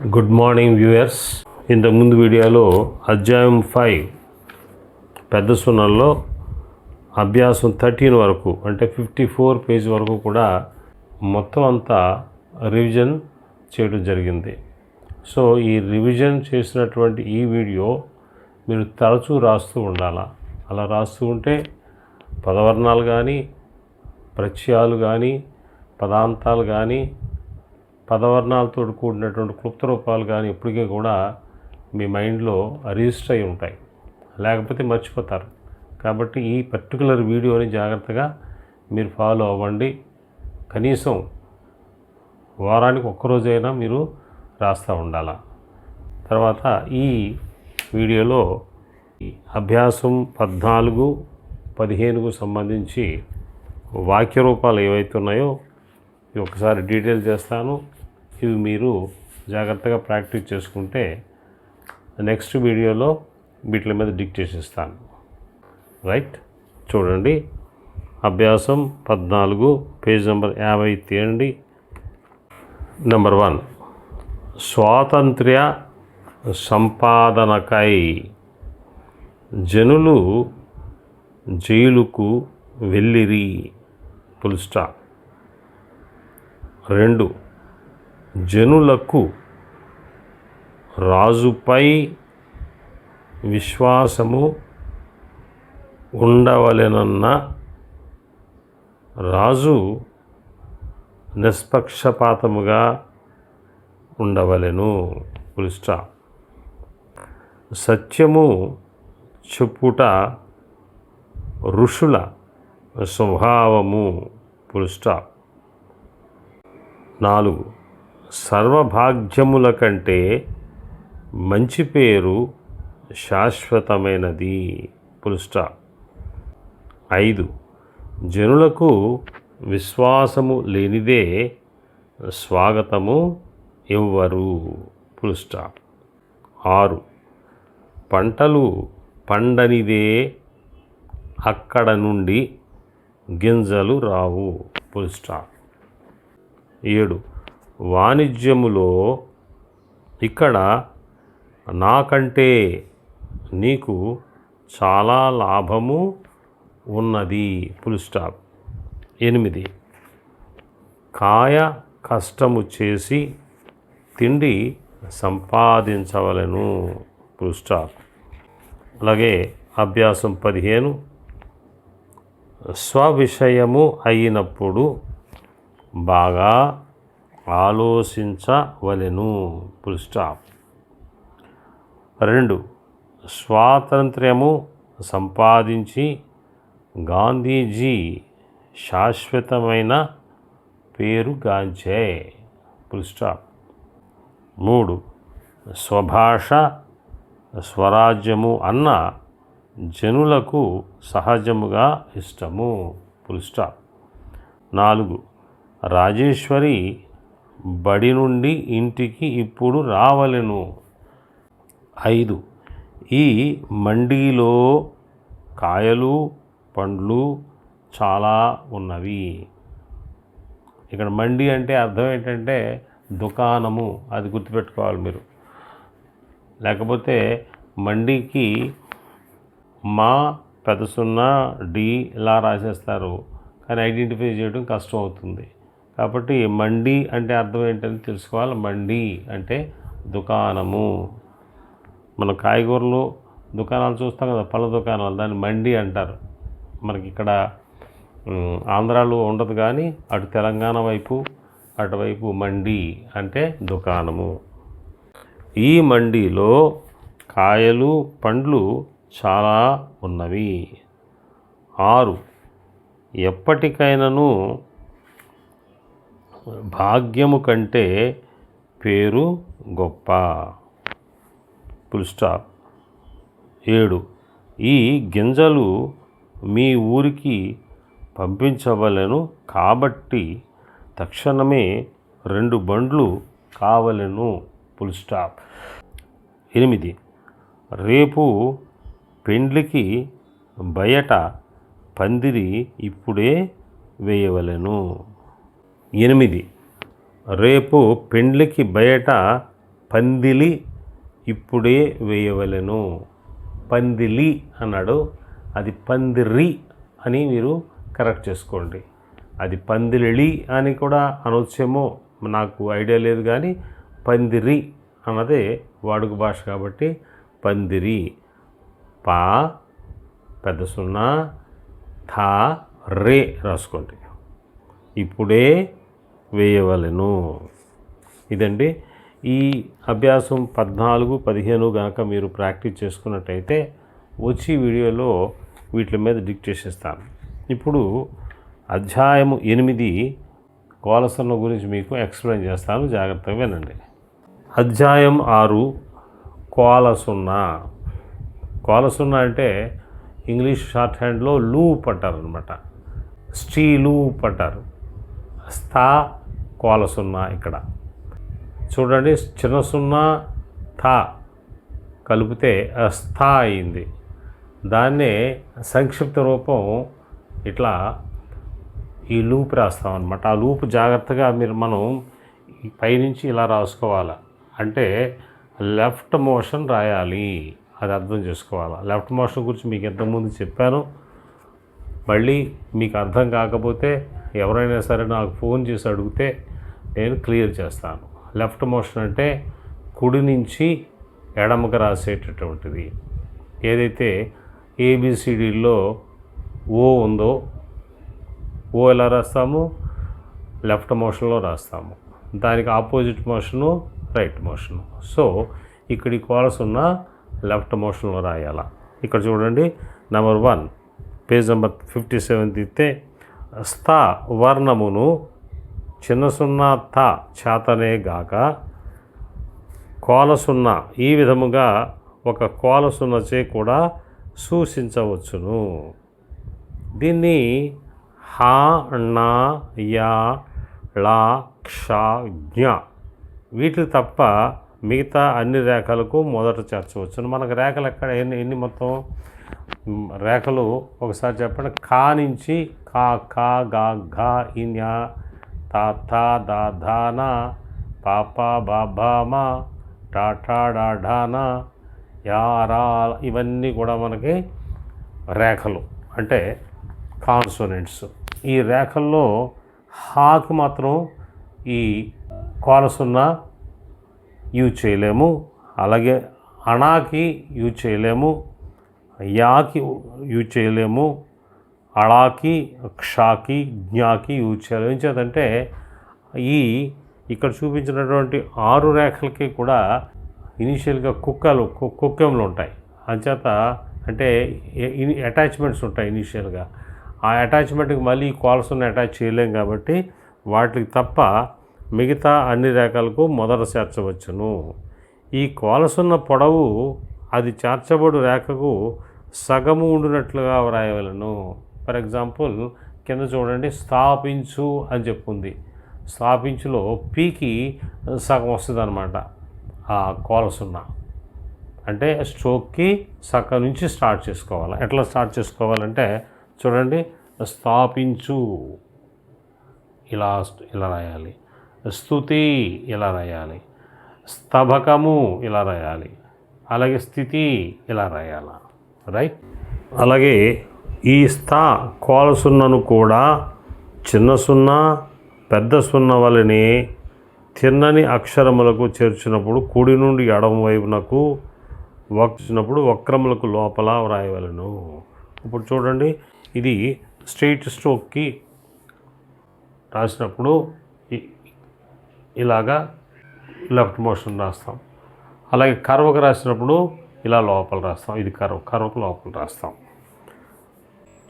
Good morning viewers ఇంతకుముందు వీడియోలో అధ్యాయం ఫైవ్ పెద్ద సున్నల్లో అభ్యాసం థర్టీన్ వరకు అంటే ఫిఫ్టీ ఫోర్ పేజ్ వరకు కూడా మొత్తం అంతా రివిజన్ చేయడం జరిగింది. సో ఈ రివిజన్ చేసినటువంటి ఈ వీడియో మీరు తరచూ రాస్తూ ఉండాలా? అలా రాస్తూ ఉంటే పదవర్ణాలు కానీ ప్రత్యయాలు కానీ పదాంతాలు కానీ పదవర్ణాలతో కూడినటువంటి క్లుప్త రూపాలు కానీ ఇప్పటికీ కూడా మీ మైండ్లో రిజిస్టర్ అయి ఉంటాయి. లేకపోతే మర్చిపోతారు. కాబట్టి ఈ పర్టికులర్ వీడియోని జాగ్రత్తగా మీరు ఫాలో అవ్వండి. కనీసం వారానికి ఒక్కరోజైనా మీరు రాస్తూ ఉండాలా. తర్వాత ఈ వీడియోలో అభ్యాసం పద్నాలుగు పదిహేనుకు సంబంధించి వాక్య రూపాలు ఏవైతే ఉన్నాయో ఒకసారి డీటెయిల్ చేస్తాను. ఇవి మీరు జాగ్రత్తగా ప్రాక్టీస్ చేసుకుంటే నెక్స్ట్ వీడియోలో వీటి మీద డిక్ ఇస్తాను రైట్? చూడండి. అభ్యాసం పద్నాలుగు పేజ్ నెంబర్ యాభై తీయండి నెంబర్ వన్. స్వాతంత్ర్య సంపాదనకై జనులు జైలుకు వెళ్ళిరి. ఫుల్ స్టాప్ రెండు. జనులకు రాజుపై విశ్వాసము ఉండవలెనన్న రాజు నిష్పక్షపాతముగా ఉండవలెను. పులిష్ట సత్యము చెప్పుట ఋషుల స్వభావము. పులిష్ట నాలుగు. సర్వభాగ్యముల కంటే మంచి పేరు శాశ్వతమైనది. పులుస్టా ఐదు. జనులకు విశ్వాసము లేనిదే స్వాగతము ఇవ్వరు పులుస్టా ఆరు. పంటలు పండనిదే అక్కడ నుండి గింజలు రావు. పులుస్టా ఏడు. వాణిజ్యములో ఇక్కడ నాకంటే నీకు చాలా లాభము ఉన్నది. ఫుల్ స్టాప్ ఎనిమిది. కాయ కష్టము చేసి తిండి సంపాదించవలను. ఫుల్ స్టాప్ అలాగే అభ్యాసం పదిహేను. స్వవిషయము అయినప్పుడు బాగా ఆలోచించవలెను. ఫుల్ స్టాప్ రెండు స్వాతంత్ర్యము సంపాదించి గాంధీజీ శాశ్వతమైన పేరు గాంచే ఫుల్ స్టాప్ మూడు స్వభాష స్వరాజ్యము అన్న జనులకు సహజముగా ఇష్టము. ఫుల్ స్టాప్ నాలుగు రాజేశ్వరి బడి నుండి ఇంటికి ఇప్పుడు రావలెను. ఐదు. ఈ మండీలో కాయలు పండ్లు చాలా ఉన్నవి. ఇక్కడ మండి అంటే అర్థం ఏంటంటే దుకాణము అది గుర్తుపెట్టుకోవాలి మీరు. లేకపోతే మండీకి మా పెద్ద సున్నా డి ఇలా రాసేస్తారు. కానీ ఐడెంటిఫై చేయడం కష్టం అవుతుంది. కాబట్టి మండి అంటే అర్థం ఏంటని తెలుసుకోవాలి. మండి అంటే దుకాణము. మన కాయగూరలు దుకాణాలు చూస్తాం కదా పళ్ళ దుకాణాలు దాన్ని మండి అంటారు. మనకి ఇక్కడ ఆంధ్రాలో ఉండదు కానీ అటు తెలంగాణ వైపు అటువైపు మండి అంటే దుకాణము. ఈ మండీలో కాయలు పండ్లు చాలా ఉన్నవి. ఆరు ఎప్పటికైనాను భాగ్యము కంటే పేరు గొప్ప. ఫుల్ స్టాప్ ఏడు. ఈ గింజలు మీ ఊరికి పంపించవలెను కాబట్టి తక్షణమే రెండు బండ్లు కావలెను. ఫుల్ స్టాప్ ఎనిమిది. రేపు పెండ్లికి బయట పందిరి ఇప్పుడే వేయవలెను. ఎనిమిది. రేపు పెండ్లికి బయట పందిలి ఇప్పుడే వేయవలెను. పందిలి అన్నాడు. అది పందిరి అని మీరు కరెక్ట్ చేసుకోండి. అది పందిలి అని కూడా అనొచ్చేమో. నాకు ఐడియా లేదు కానీ పందిరి అన్నదే వాడుక భాష కాబట్టి పందిరి. పా పెద్ద సున్నా థా రే రాసుకోండి. ఇప్పుడే వేయవలెను. ఇదండి. ఈ అభ్యాసం పద్నాలుగు పదిహేను కనుక మీరు ప్రాక్టీస్ చేసుకున్నట్టయితే వచ్చి వీడియోలో వీటి మీద డిక్ ఇస్తాను ఇప్పుడు అధ్యాయము ఎనిమిది కోలసన్న గురించి మీకు ఎక్స్ప్లెయిన్ చేస్తాను. జాగ్రత్తగా వినండి. అధ్యాయం ఆరు కోల కోలసున్నా అంటే ఇంగ్లీష్ షార్ట్ హ్యాండ్లో లూప్ అంటారు అనమాట స్టీ లూప్ అంటారు. స్థా కోల సున్నా ఇక్కడ. చూడండి చిన్న సున్నా థా కలిపితే స్థా అయింది. దాన్నే సంక్షిప్త రూపం ఇట్లా ఈ లూప్ రాస్తాం అనమాట ఆ లూప్ జాగ్రత్తగా మీరు మనం పైనుంచి ఇలా రాసుకోవాలి. అంటే లెఫ్ట్ మోషన్ రాయాలి. అది అర్థం చేసుకోవాలి. లెఫ్ట్ మోషన్ గురించి మీకు ఇంతకుముందు చెప్పాను. మళ్ళీ మీకు అర్థం కాకపోతే ఎవరైనా సరే నాకు ఫోన్ చేసి అడిగితే నేను క్లియర్ చేస్తాను. లెఫ్ట్ మోషన్ అంటే కుడి నుంచి ఎడమకు రాసేటటువంటిది. ఏదైతే ఏబిసిడిలో ఓ ఉందో ఓ ఎలా రాస్తాము? లెఫ్ట్ మోషన్లో రాస్తాము. దానికి opposite motion right motion. So ఇక్కడ ఈ కాల్స్ ఉన్న లెఫ్ట్ మోషన్లో రాయాలా. ఇక్కడ చూడండి number one page number fifty seven తీస్తే స్థా వర్ణమును చిన్న సున్నా త చేతనే గాక. కోలసున్న ఈ విధముగా ఒక కోలసున్నచే కూడా సూచించవచ్చును. దీన్ని హా నా యా లా క్ష జ్ఞ వీటికి తప్ప మిగతా అన్ని రేఖలకు మొదట చేర్చవచ్చును. మనకు రేఖలు ఎక్కడ ఎన్ని ఎన్ని మొత్తం? రేఖలు ఒకసారి చెప్పండి. కా నుంచి కా కా గా ఘా ఇన్యా తాతా థా పాపా బాబామా టాటా డాఢానా యారా ఇవన్నీ కూడా మనకి రేఖలు అంటే కాన్సోనెంట్స్. ఈ రేఖల్లో హాకి మాత్రం ఈ కోలసున్న యూజ్ చేయలేము. అలాగే అణాకి యూజ్ చేయలేము. యాకి యూజ్ చేయలేము. అళాకి క్షాకి జ్ఞాకి యూజ్ చేయలేము ఏం చేద్దంటే ఈ ఇక్కడ చూపించినటువంటి ఆరు రేఖలకి కూడా ఇనీషియల్గా కుక్కలు కు- కుక్కెములు ఉంటాయి. అంచేత అంటే అటాచ్మెంట్స్ ఉంటాయి ఇనీషియల్గా. ఆ అటాచ్మెంట్కి మళ్ళీ కాల్స్ని అటాచ్ చేయలేం కాబట్టి వాటికి తప్ప మిగతా అన్ని రేఖలకు మొదట చేర్చవచ్చును. ఈ కోలసున్న పొడవు అది చేర్చబడు రేఖకు సగము ఉండినట్లుగా వ్రాయవలను. ఫర్ ఎగ్జాంపుల్ కింద చూడండి స్థాపించు అని చెప్పుంది. స్థాపించులో పీకి సగం వస్తుంది అనమాట ఆ కోలసున్న అంటే స్ట్రోక్కి సగం నుంచి స్టార్ట్ చేసుకోవాలి. ఎట్లా స్టార్ట్ చేసుకోవాలంటే చూడండి స్థాపించు. ఇలా ఇలా రాయాలి. స్థుతి ఇలా రాయాలి. స్తభకము ఇలా రాయాలి. అలాగే స్థితి ఇలా రాయాల. రైట్? అలాగే ఈ స్థా కోల సున్నను కూడా చిన్న సున్నా పెద్ద సున్న వలని తిన్నని అక్షరములకు చేర్చినప్పుడు కుడి నుండి ఎడమ వైపునకు వచ్చినప్పుడు వక్రములకు లోపల వ్రాయవలను. ఇప్పుడు చూడండి ఇది స్ట్రైట్ స్ట్రోక్కి రాసినప్పుడు ఇలాగా లెఫ్ట్ మోషన్ రాస్తాం. అలాగే కర్వకు రాసినప్పుడు ఇలా లోపల రాస్తాం. ఇది కర్వ్ కర్వకు లోపల రాస్తాం.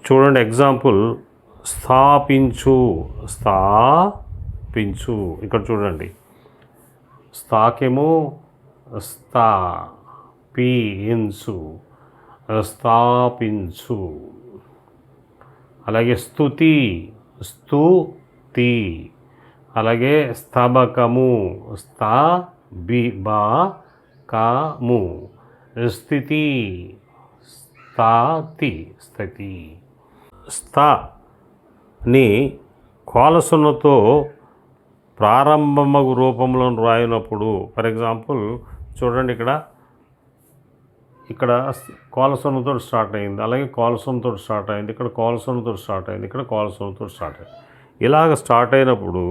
చూడండి ఎగ్జాంపుల్. స్థాపించు స్థాపించు. ఇక్కడ చూడండి. స్థాకేమో? స్థా పీయించు స్థాపించు. అలాగే స్థుతి స్థుతి. అలాగే స్తబకము స్థా బి బా కాము స్థితి స్థాతి స్థితి. స్థని కోలసున్నతో ప్రారంభమగు రూపంలో రాయినప్పుడు ఫర్ ఎగ్జాంపుల్ చూడండి ఇక్కడ. ఇక్కడ కోలసొనతో స్టార్ట్ అయింది. అలాగే కోలసొనతో స్టార్ట్ అయింది. ఇక్కడ కోలసొనతో స్టార్ట్ అయింది. ఇక్కడ కోలసొనతో స్టార్ట్ అయింది. ఇలాగ స్టార్ట్ అయినప్పుడు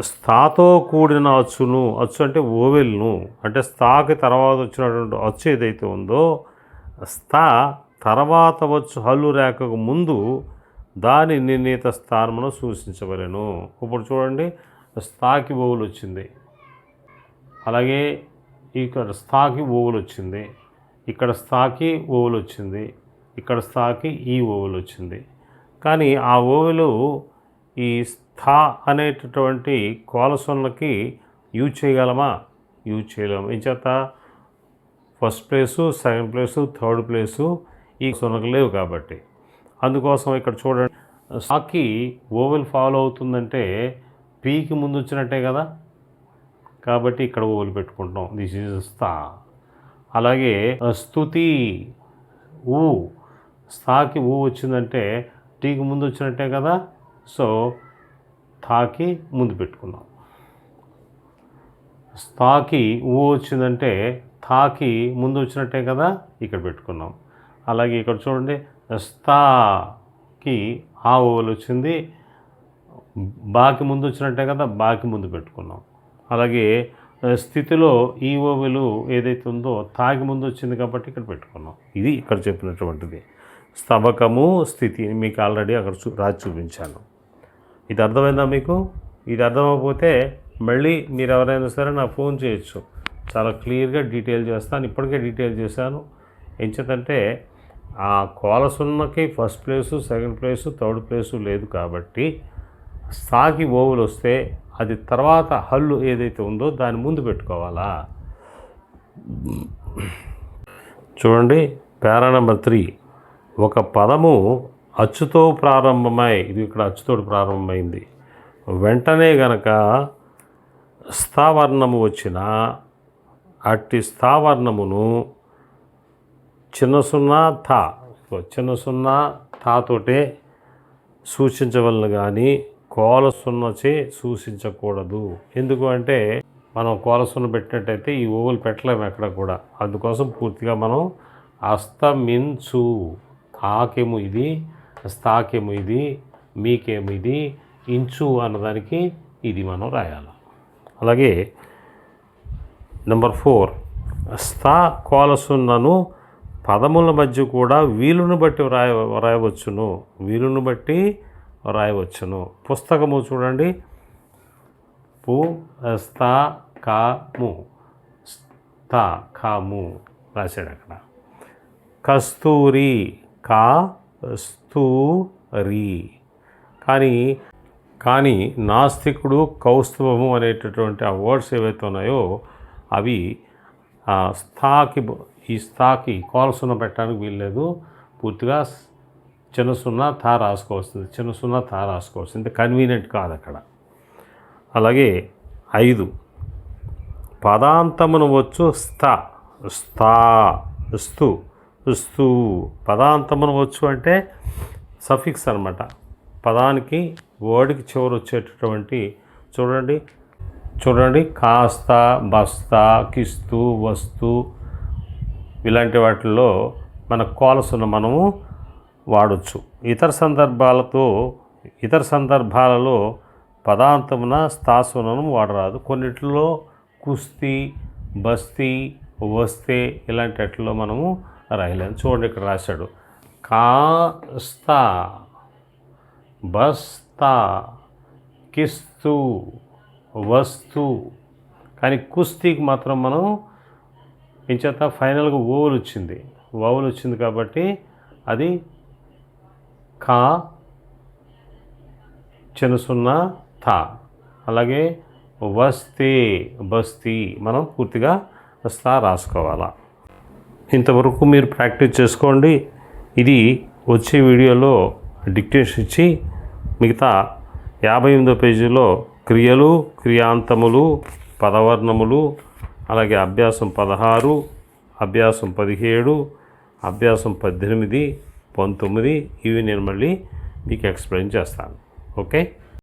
స్థాతో కూడిన అచ్చును అచ్చు అంటే ఓవెల్ను అంటే స్థాకి తర్వాత వచ్చినటువంటి అచ్చు ఏదైతే ఉందో స్థా తర్వాత వచ్చు హల్లు రేఖకు ముందు దాని నిర్ణీత స్థానమును సూచించవలను. ఇప్పుడు చూడండి స్థాకి ఓవులు వచ్చింది. అలాగే ఇక్కడ స్థాకి ఓవులు వచ్చింది. ఇక్కడ స్థాకి ఓవులు వచ్చింది. ఇక్కడ స్థాకి ఈ ఓవులు వచ్చింది. కానీ ఆ ఓవులు ఈ స్థా అనేటటువంటి కోలసొన్నకి యూజ్ చేయగలమా? యూజ్ చేయలేము. ఇంచేత first place second place third place ఈ సొనకు లేవు కాబట్టి. అందుకోసం ఇక్కడ చూడండి. సాకి ఓవెల్ ఫాలో అవుతుందంటే పీకి ముందు వచ్చినట్టే కదా? కాబట్టి ఇక్కడ ఓవెల్ పెట్టుకుంటాం దిస్ ఈజ్ స్థా అలాగే స్థుతి ఊ. స్థాకి ఊ వచ్చిందంటే టీకి ముందు వచ్చినట్టే కదా? సో థాకి ముందు పెట్టుకున్నాం స్థాకి ఊ వచ్చిందంటే థాకి ముందు వచ్చినట్టే కదా? ఇక్కడ పెట్టుకున్నాం అలాగే ఇక్కడ చూడండి స్థాకి ఆ ఓవల్ వచ్చింది. బాకి ముందు వచ్చినట్టే కదా బాకి ముందు పెట్టుకున్నాం. అలాగే స్థితిలో ఈ ఓవెలు ఏదైతే ఉందో తాగి ముందు వచ్చింది కాబట్టి ఇక్కడ పెట్టుకున్నాం. ఇది ఇక్కడ చెప్పినటువంటిది. స్తబకము స్థితి మీకు ఆల్రెడీ అక్కడ చూ రాసి చూపించాను. ఇది అర్థమైందా మీకు? ఇది అర్థమైపోతే మళ్ళీ మీరు ఎవరైనా సరే నాకు ఫోన్ చేయొచ్చు. చాలా క్లియర్గా డీటెయిల్ చేస్తాను. ఇప్పటికే డీటెయిల్ చేశాను. ఎంచేతంటే ఆ కోలసున్నకి first place second place third place లేదు కాబట్టి సాకి ఓవులు వస్తే అది తర్వాత హల్లు ఏదైతే ఉందో దాని ముందు పెట్టుకోవాలా? చూడండి పేరా నెంబర్ త్రీ. ఒక పదము అచ్చుతో ప్రారంభమై ఇది ఇక్కడ అచ్చుతో ప్రారంభమైంది. వెంటనే గనక స్థావర్ణము వచ్చిన అట్టి స్థావర్ణమును చిన్న సున్నా థా. చిన్న సున్నా థాతోటే సూచించవలను కానీ కోల సున్నచే సూచించకూడదు. ఎందుకు అంటే మనం కోల సున్న పెట్టినట్టయితే ఈ ఓవులు పెట్టలేము ఎక్కడ కూడా. అందుకోసం పూర్తిగా మనం అస్తమించు. ఆకేమో ఇది స్థాకేమో ఇది మీకేము ఇది ఇంచు అన్నదానికి ఇది మనం రాయాలి. అలాగే నెంబర్ ఫోర్ స్థా కోలసున్నను పదముల మధ్య కూడా వీలును బట్టి వ్రాయ వ్రాయవచ్చును. వీలును బట్టి వ్రాయవచ్చును. పుస్తకము చూడండి. పు స్థా కాము స్థా కాము రాశాడు అక్కడ. కస్తూరి కా స్తూరి. కానీ కానీ నాస్తికుడు కౌస్తుభము అనేటటువంటి ఆ వర్డ్స్ ఏవైతే ఉన్నాయో అవి స్థాకి ఈ స్థాకి కోలసున్న పెట్టడానికి వీల్లేదు. పూర్తిగా చిన్న సున్నా తా రాసుకోవాల్సింది. చిన్న సున్నా తా రాసుకోవాల్సింది. కన్వీనియంట్ కాదు అక్కడ. అలాగే ఐదు. పదాంతమును వచ్చు స్థా. స్థా. స్తు స్తు పదాంతమును వచ్చు అంటే సఫిక్స్ అనమాట పదానికి వర్డ్కి చివరి వచ్చేటటువంటి చూడండి. చూడండి. కాస్త బస్తా కిస్తు వస్తు ఇలాంటి వాటిల్లో మన కోలసును మనము వాడచ్చు. ఇతర సందర్భాలతో ఇతర సందర్భాలలో పదాంతమున స్థాసునను వాడరాదు. కొన్నిటిలో కుస్తీ బస్తీ వస్తే ఇలాంటి వాటిలో మనము రాయలేము. చూడండి ఇక్కడ రాశాడు. కాస్తా బస్తా కిస్తు వస్తు. కానీ కుస్తీకి మాత్రం మనం ఇంచేత ఫైనల్గా ఓవల్ వచ్చింది. ఓవల్ వచ్చింది కాబట్టి అది కా చిన్న సున్నా థా. అలాగే వస్తే బస్తీ మనం పూర్తిగా వస్తా రాసుకోవాలా. ఇంతవరకు మీరు ప్రాక్టీస్ చేసుకోండి. ఇది వచ్చే వీడియోలో డిక్టేషన్ ఇచ్చి మిగతా యాభై ఎనిమిదో పేజీలో క్రియలు క్రియాంతములు పదవర్ణములు అలాగే అభ్యాసం పదహారు అభ్యాసం పదిహేడు అభ్యాసం పద్దెనిమిది పంతొమ్మిది ఇవి నేను మళ్ళీ మీకు ఎక్స్ప్లెయిన్ చేస్తాను. ఓకే?